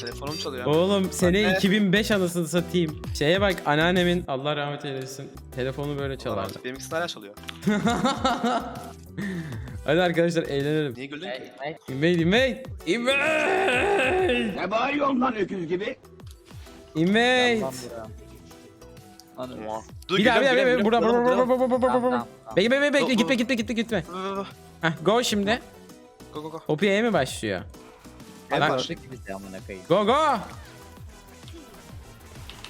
Telefonum çalıyor. Oğlum sene Anne. 2005 anasını satayım. Şeye bak anneannemin Allah rahmet eylesin. Telefonu böyle çalardı. Benimkisi hala çalıyor. Hadi arkadaşlar eğlenelim. Niye güldün ki? Invade invade. Invade. Ne bağırıyorsun lan öküz gibi? Invade. Oha. Dur Bir daha bir daha bir daha. Burada burada burada burada burada burada. Bekle bekle bekle gitme gitme gitme gitme. Heh go şimdi. Go go go. OP'ye mi başlıyor? Evet, Bak. var. gibi de amına koyayım. Go go.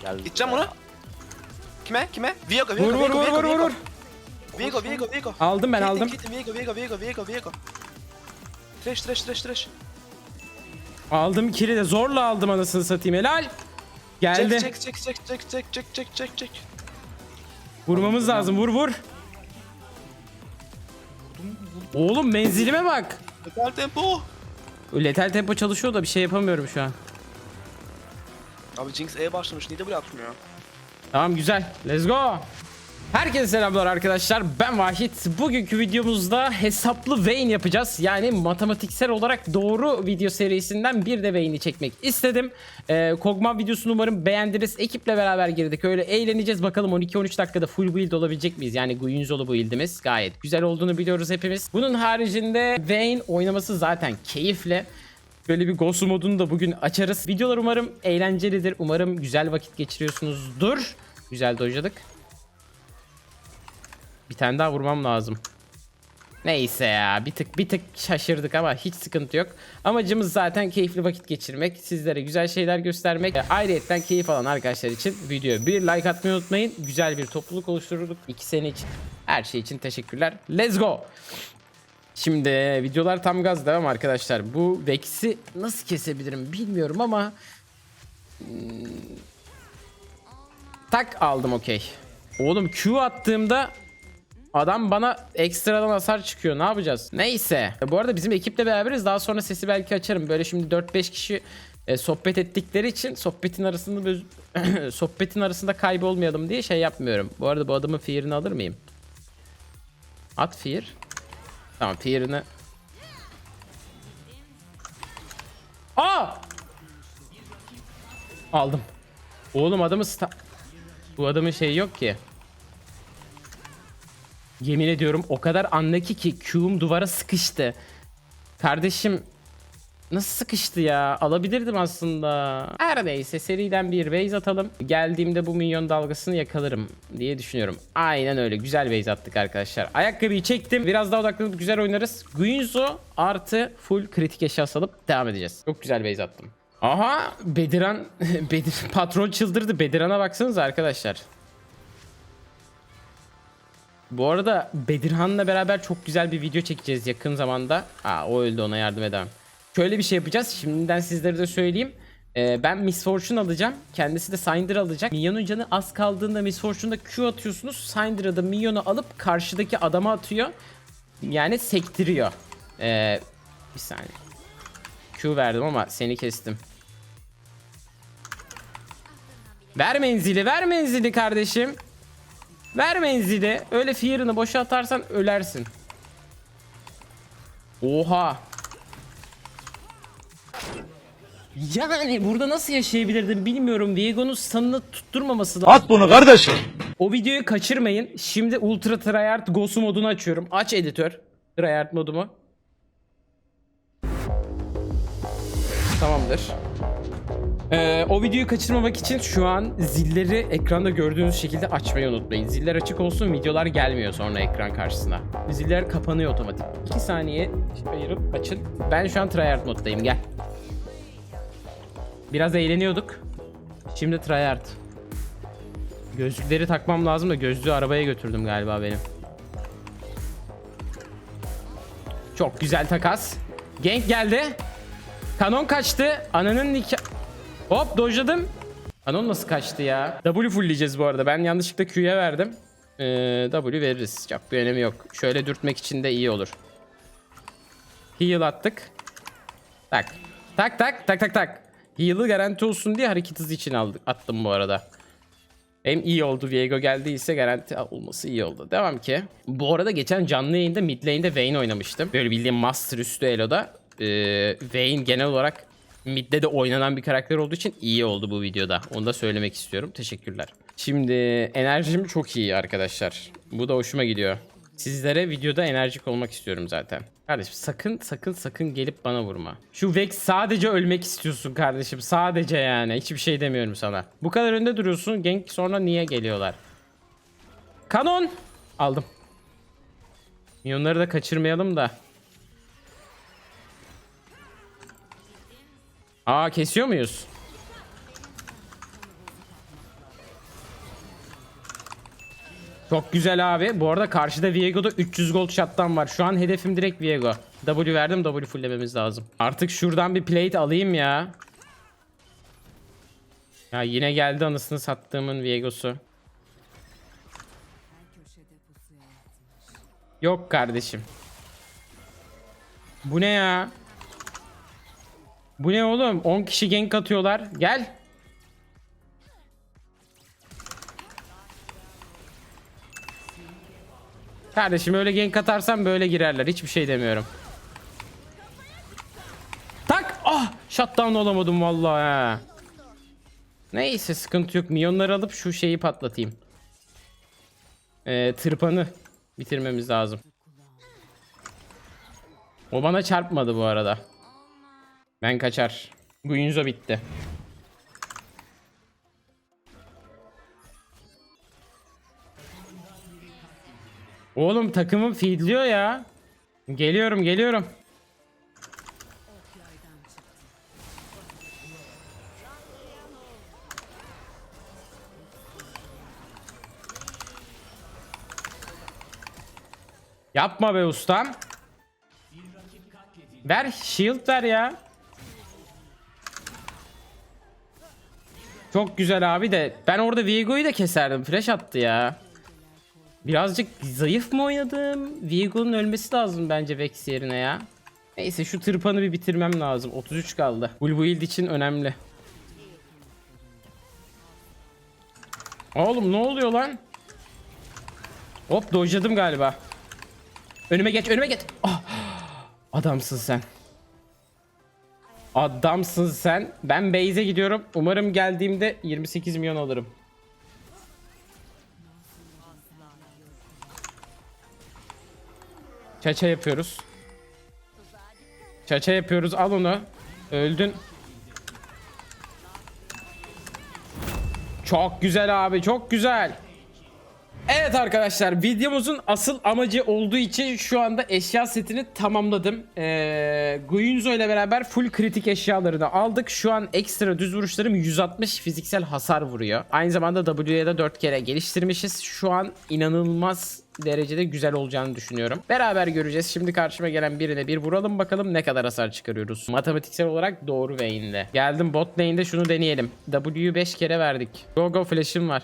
Gel. Gideceğim ona. Kime? Kime? Viego, Vur Viego, vur Viego, vur Viego, vur. Viego. vur. Viego, Viego, Viego. Aldım ben Gittim, aldım. gittim, Viego, Viego, Viego, Viego, Viego. Trash, trash, trash, trash. Aldım kiri de zorla aldım anasını satayım helal. Geldi. Çek, çek, çek, çek, çek, çek, çek, çek, çek. Vurmamız lazım vur vur. Oğlum menzilime bak. Yeter tempo. Letal tempo çalışıyor da bir şey yapamıyorum şu an. Abi Jinx E başlamış. Niye de buraya atmıyor? Tamam güzel. Let's go. Herkese selamlar arkadaşlar. Ben Vahit. Bugünkü videomuzda hesaplı Vayne yapacağız. Yani matematiksel olarak doğru video serisinden bir de Vayne'i çekmek istedim. Ee, Kog'Maw videosunu umarım beğendiniz. Ekiple beraber girdik. Öyle eğleneceğiz. Bakalım 12-13 dakikada full build olabilecek miyiz? Yani Guinzolu build'imiz gayet güzel olduğunu biliyoruz hepimiz. Bunun haricinde Vayne oynaması zaten keyifli. Böyle bir Ghost modunu da bugün açarız. Videolar umarım eğlencelidir. Umarım güzel vakit geçiriyorsunuzdur. Güzel dojladık. Bir tane daha vurmam lazım. Neyse ya bir tık bir tık şaşırdık ama hiç sıkıntı yok. Amacımız zaten keyifli vakit geçirmek, sizlere güzel şeyler göstermek. E, Ayrıyetten keyif alan arkadaşlar için videoya bir like atmayı unutmayın. Güzel bir topluluk oluşturduk. İki sene için her şey için teşekkürler. Let's go. Şimdi videolar tam gaz devam arkadaşlar. Bu Vex'i nasıl kesebilirim bilmiyorum ama hmm, tak aldım okey. Oğlum Q attığımda adam bana ekstradan hasar çıkıyor. Ne yapacağız? Neyse. Bu arada bizim ekiple beraberiz. Daha sonra sesi belki açarım. Böyle şimdi 4-5 kişi e, sohbet ettikleri için sohbetin arasında sohbetin arasında kaybolmayalım diye şey yapmıyorum. Bu arada bu adamın fear'ını alır mıyım? At fear. Tamam fear'ını Aa! Aldım. Oğlum adamı sta... Bu adamın şeyi yok ki. Yemin ediyorum o kadar anlaki ki Q'um duvara sıkıştı. Kardeşim nasıl sıkıştı ya? Alabilirdim aslında. Her neyse seriden bir base atalım. Geldiğimde bu minyon dalgasını yakalarım diye düşünüyorum. Aynen öyle. Güzel base attık arkadaşlar. Ayakkabıyı çektim. Biraz daha odaklanıp güzel oynarız. Guinzo artı full kritik eşya salıp devam edeceğiz. Çok güzel base attım. Aha Bediran Bedir patron çıldırdı. Bediran'a baksanıza arkadaşlar. Bu arada Bedirhan'la beraber çok güzel bir video çekeceğiz yakın zamanda. Aa o öldü ona yardım edemem. Şöyle bir şey yapacağız. Şimdiden sizlere de söyleyeyim. Ee, ben Miss Fortune alacağım. Kendisi de Syndra alacak. Minyonun canı az kaldığında Miss Fortune'da Q atıyorsunuz. Syndra da Minyon'u alıp karşıdaki adama atıyor. Yani sektiriyor. Ee, bir saniye. Q verdim ama seni kestim. Ver menzili, ver menzili kardeşim. Ver menzili. Öyle fear'ını boşa atarsan ölersin. Oha. Yani burada nasıl yaşayabilirdim bilmiyorum. Diego'nun stun'ını tutturmaması lazım. At bunu kardeşim. O videoyu kaçırmayın. Şimdi Ultra Tryhard Gosu modunu açıyorum. Aç editör. Tryhard modumu. Tamamdır. Ee, o videoyu kaçırmamak için şu an zilleri ekranda gördüğünüz şekilde açmayı unutmayın. Ziller açık olsun videolar gelmiyor sonra ekran karşısına. Ziller kapanıyor otomatik. 2 saniye ayırıp açın. Ben şu an tryhard moddayım gel. Biraz eğleniyorduk. Şimdi tryhard. Gözlükleri takmam lazım da gözlüğü arabaya götürdüm galiba benim. Çok güzel takas. Gank geldi. Kanon kaçtı. Ananın nikah... Hop dojladım. Kanon nasıl kaçtı ya? W fullleyeceğiz bu arada. Ben yanlışlıkla Q'ya verdim. Ee, W veririz. Çok bir önemi yok. Şöyle dürtmek için de iyi olur. Heal attık. Tak. Tak tak tak tak tak. Heal'ı garanti olsun diye hareket hızı için aldık, attım bu arada. Hem iyi oldu Viego geldiyse garanti olması iyi oldu. Devam ki. Bu arada geçen canlı yayında mid lane'de Vayne oynamıştım. Böyle bildiğim master üstü Elo'da. e, Vayne genel olarak midde de oynanan bir karakter olduğu için iyi oldu bu videoda. Onu da söylemek istiyorum. Teşekkürler. Şimdi enerjim çok iyi arkadaşlar. Bu da hoşuma gidiyor. Sizlere videoda enerjik olmak istiyorum zaten. Kardeşim sakın sakın sakın gelip bana vurma. Şu Vex sadece ölmek istiyorsun kardeşim. Sadece yani. Hiçbir şey demiyorum sana. Bu kadar önde duruyorsun. Genk sonra niye geliyorlar? Kanon. Aldım. Milyonları da kaçırmayalım da. Aa kesiyor muyuz? Çok güzel abi. Bu arada karşıda Viego'da 300 gold shot'tan var. Şu an hedefim direkt Viego. W verdim. W fulllememiz lazım. Artık şuradan bir plate alayım ya. Ya yine geldi anasını sattığımın Viego'su. Yok kardeşim. Bu ne ya? Bu ne oğlum? 10 kişi gank atıyorlar. Gel. Kardeşim öyle gank atarsan böyle girerler. Hiçbir şey demiyorum. Tak! Ah! Shutdown olamadım vallahi ha. Neyse sıkıntı yok. Milyonları alıp şu şeyi patlatayım. Ee, tırpanı bitirmemiz lazım. O bana çarpmadı bu arada. Ben kaçar. Guinzo bitti. Oğlum takımım feedliyor ya. Geliyorum geliyorum. Yapma be ustam. Ver shield ver ya. Çok güzel abi de ben orada Viego'yu da keserdim. Flash attı ya. Birazcık zayıf mı oynadım? Viego'nun ölmesi lazım bence Vex yerine ya. Neyse şu tırpanı bir bitirmem lazım. 33 kaldı. Full build için önemli. Oğlum ne oluyor lan? Hop dojladım galiba. Önüme geç önüme geç. Ah, adamsın sen. Adamsın sen. Ben base'e gidiyorum. Umarım geldiğimde 28 milyon alırım. Çaça yapıyoruz. Çaça yapıyoruz. Al onu. Öldün. Çok güzel abi. Çok güzel. Evet arkadaşlar videomuzun asıl amacı olduğu için şu anda eşya setini tamamladım. Ee, Guinzo ile beraber full kritik eşyalarını aldık. Şu an ekstra düz vuruşlarım 160 fiziksel hasar vuruyor. Aynı zamanda W'ye de 4 kere geliştirmişiz. Şu an inanılmaz derecede güzel olacağını düşünüyorum. Beraber göreceğiz. Şimdi karşıma gelen birine bir vuralım bakalım ne kadar hasar çıkarıyoruz. Matematiksel olarak doğru Vayne'de. Geldim bot lane'de şunu deneyelim. W'yu 5 kere verdik. Go go flash'ım var.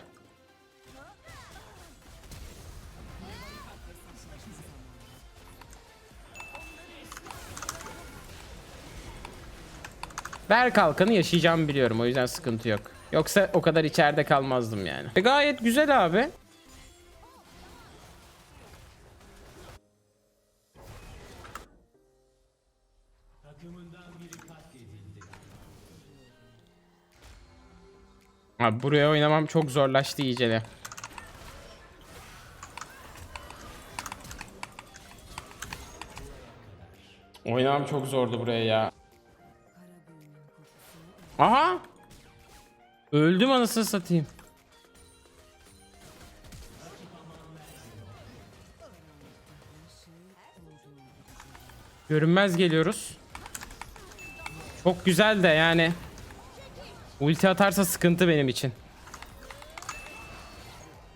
Ver kalkanı yaşayacağımı biliyorum o yüzden sıkıntı yok. Yoksa o kadar içeride kalmazdım yani. E gayet güzel abi. Abi buraya oynamam çok zorlaştı iyice de. Oynamam çok zordu buraya ya. Aha! Öldüm anasını satayım. Görünmez geliyoruz. Çok güzel de yani. Ulti atarsa sıkıntı benim için.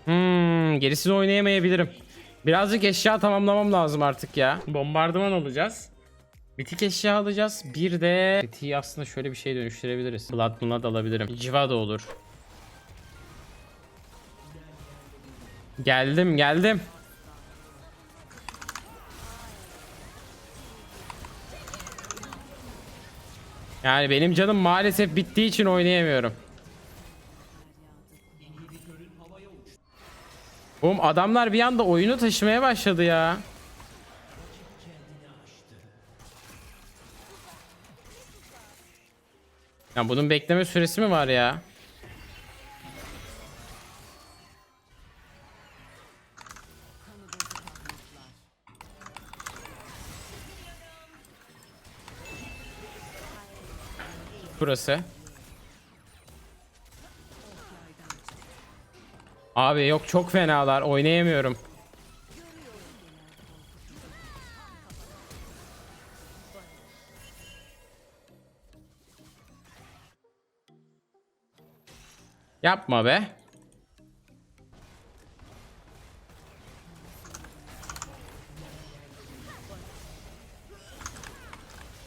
Hmm, gerisini oynayamayabilirim. Birazcık eşya tamamlamam lazım artık ya. Bombardıman olacağız. Bitik eşya alacağız. Bir de bitiği aslında şöyle bir şey dönüştürebiliriz. Blood Blood alabilirim. Civa da olur. Geldim geldim. Yani benim canım maalesef bittiği için oynayamıyorum. Oğlum adamlar bir anda oyunu taşımaya başladı ya. Ya bunun bekleme süresi mi var ya? Burası. Abi yok çok fenalar oynayamıyorum. Yapma be.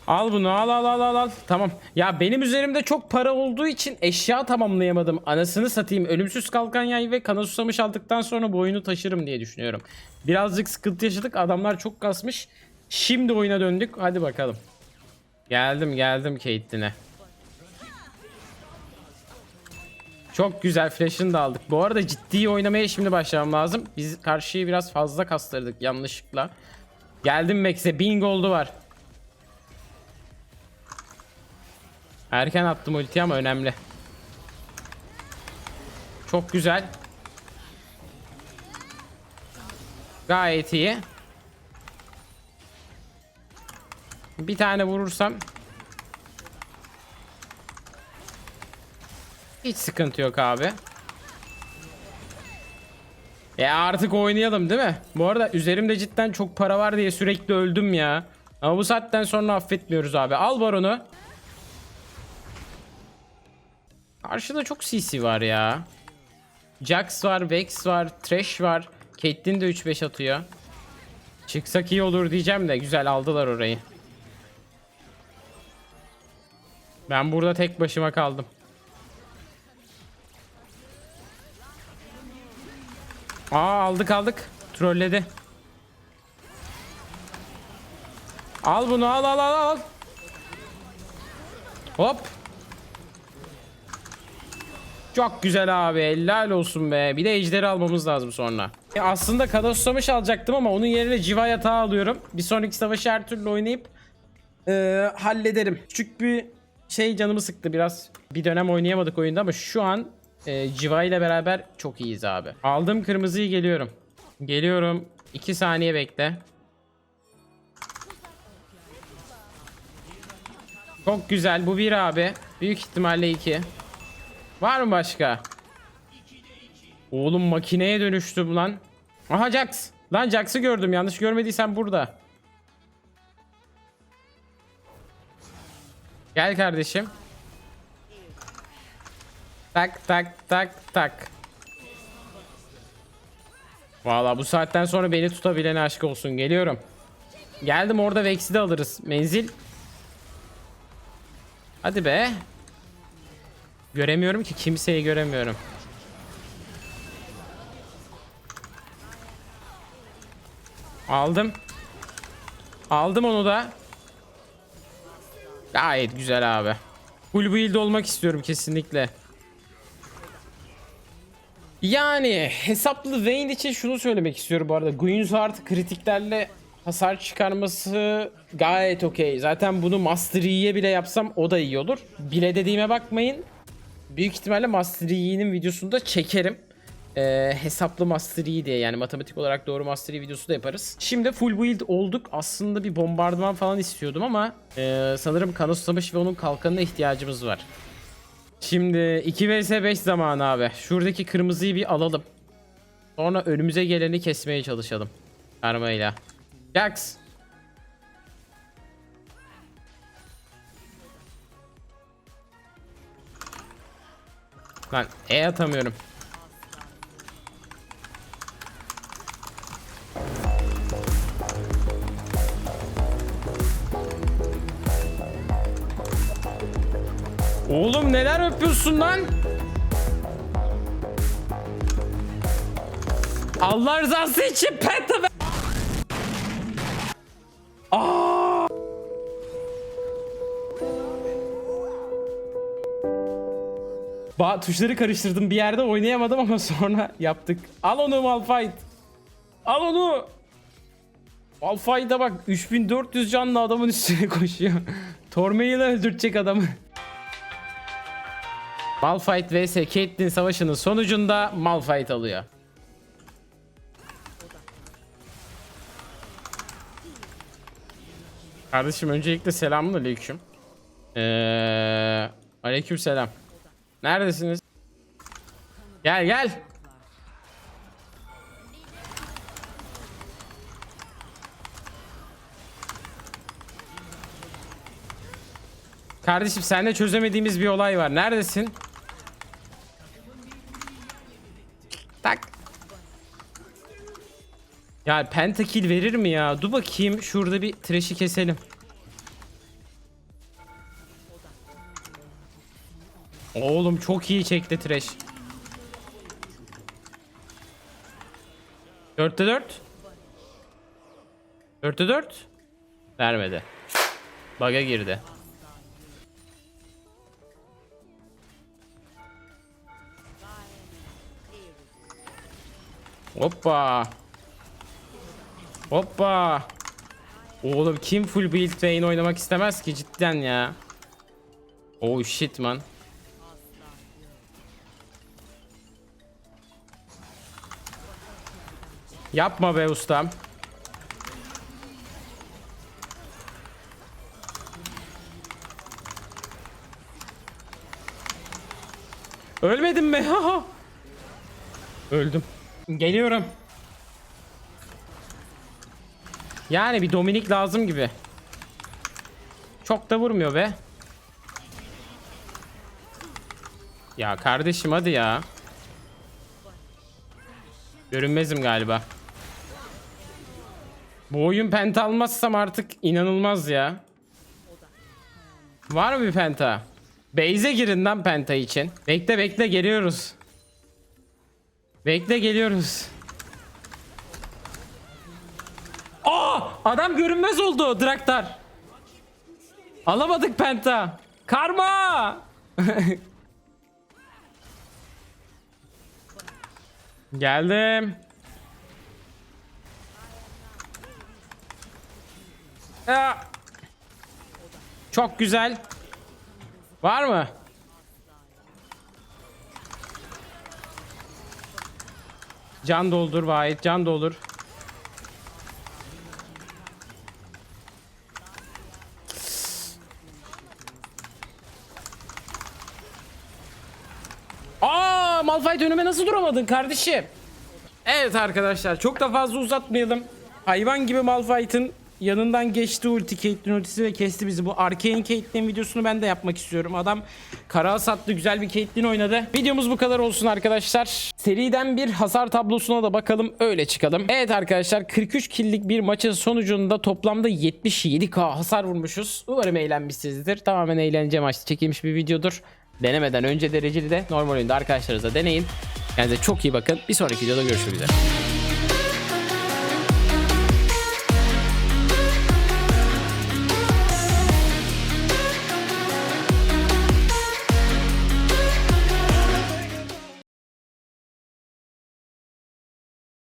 Al bunu al al al al al. Tamam. Ya benim üzerimde çok para olduğu için eşya tamamlayamadım. Anasını satayım. Ölümsüz kalkan yay ve kana susamış aldıktan sonra bu oyunu taşırım diye düşünüyorum. Birazcık sıkıntı yaşadık. Adamlar çok kasmış. Şimdi oyuna döndük. Hadi bakalım. Geldim geldim Caitlyn'e. Çok güzel flash'ını da aldık. Bu arada ciddi oynamaya şimdi başlamam lazım. Biz karşıyı biraz fazla kastırdık yanlışlıkla. Geldim Max'e. 1000 gold'u var. Erken attım ulti ama önemli. Çok güzel. Gayet iyi. Bir tane vurursam hiç sıkıntı yok abi. Ya artık oynayalım değil mi? Bu arada üzerimde cidden çok para var diye sürekli öldüm ya. Ama bu saatten sonra affetmiyoruz abi. Al baronu. Karşıda çok CC var ya. Jax var, Vex var, Thresh var. Caitlyn de 3-5 atıyor. Çıksak iyi olur diyeceğim de güzel aldılar orayı. Ben burada tek başıma kaldım. Aa aldık aldık. Trolledi. Al bunu al al al al. Hop. Çok güzel abi. Helal olsun be. Bir de ejderi almamız lazım sonra. Ya aslında Kadoslamış alacaktım ama onun yerine Civa yatağı alıyorum. Bir sonraki savaşı her türlü oynayıp eee, hallederim. Küçük bir şey canımı sıktı biraz. Bir dönem oynayamadık oyunda ama şu an eee Civa ile beraber çok iyiyiz abi. Aldım kırmızıyı geliyorum. Geliyorum. 2 saniye bekle. Çok güzel. Bu bir abi. Büyük ihtimalle iki. Var mı başka? Oğlum makineye dönüştüm lan. Aha Jax. Lan Jax'ı gördüm. Yanlış görmediysen burada. Gel kardeşim. Tak tak tak tak. Valla bu saatten sonra beni tutabilene aşk olsun. Geliyorum. Geldim orada Vex'i de alırız. Menzil. Hadi be. Göremiyorum ki kimseyi göremiyorum. Aldım. Aldım onu da. Gayet güzel abi. Full build olmak istiyorum kesinlikle. Yani hesaplı Vayne için şunu söylemek istiyorum bu arada. Guinsart kritiklerle hasar çıkarması gayet okey. Zaten bunu Master Yi'ye bile yapsam o da iyi olur. Bile dediğime bakmayın. Büyük ihtimalle Master Yi'nin videosunu da çekerim. Ee, hesaplı Master Yi diye yani matematik olarak doğru Master Yi videosu da yaparız. Şimdi full build olduk. Aslında bir bombardıman falan istiyordum ama ee, sanırım Kanoslamış ve onun kalkanına ihtiyacımız var. Şimdi 2 vs 5 zamanı abi. Şuradaki kırmızıyı bir alalım. Sonra önümüze geleni kesmeye çalışalım. Karmayla. Jax. Lan E atamıyorum. Oğlum neler yapıyorsun lan? Allah rızası için penta ver- Aa! Ba tuşları karıştırdım bir yerde oynayamadım ama sonra yaptık. Al onu Malphite. Al onu. Malphite'a bak 3400 canlı adamın üstüne koşuyor. Tormeyi öldürecek adamı. Malphite vs Caitlyn savaşının sonucunda Malphite alıyor. Kardeşim öncelikle selamun aleyküm. Ee, aleyküm selam. Neredesiniz? Gel gel. Kardeşim seninle çözemediğimiz bir olay var. Neredesin? Ya pentakill verir mi ya? Dur bakayım şurada bir trash'i keselim. Oğlum çok iyi çekti trash. 4'te 4. 4'te 4. Vermedi. Bug'a girdi. Hoppa. Hoppa. Oğlum kim full build Vayne oynamak istemez ki cidden ya. Oh shit man. Yapma be ustam. Ölmedim mi? Öldüm. Geliyorum. Yani bir Dominik lazım gibi. Çok da vurmuyor be. Ya kardeşim hadi ya. Görünmezim galiba. Bu oyun penta almazsam artık inanılmaz ya. Var mı bir penta? Base'e girin lan penta için. Bekle bekle geliyoruz. Bekle geliyoruz. Aa! Adam görünmez oldu Draktar. Alamadık penta. Karma! Geldim. Çok güzel. Var mı? Can doldur Vahit, can doldur. Aa, Malphite önüme nasıl duramadın kardeşim? Evet arkadaşlar çok da fazla uzatmayalım. Hayvan gibi Malphite'ın yanından geçti ulti Caitlyn ultisi ve kesti bizi. Bu Arcane Caitlyn videosunu ben de yapmak istiyorum. Adam kara sattı güzel bir Caitlyn oynadı. Videomuz bu kadar olsun arkadaşlar. Seriden bir hasar tablosuna da bakalım öyle çıkalım. Evet arkadaşlar 43 killik bir maçın sonucunda toplamda 77k hasar vurmuşuz. Umarım eğlenmişsinizdir. Tamamen eğlence amaçlı çekilmiş bir videodur. Denemeden önce dereceli de normal oyunda arkadaşlarınızla deneyin. Kendinize çok iyi bakın. Bir sonraki videoda görüşmek üzere.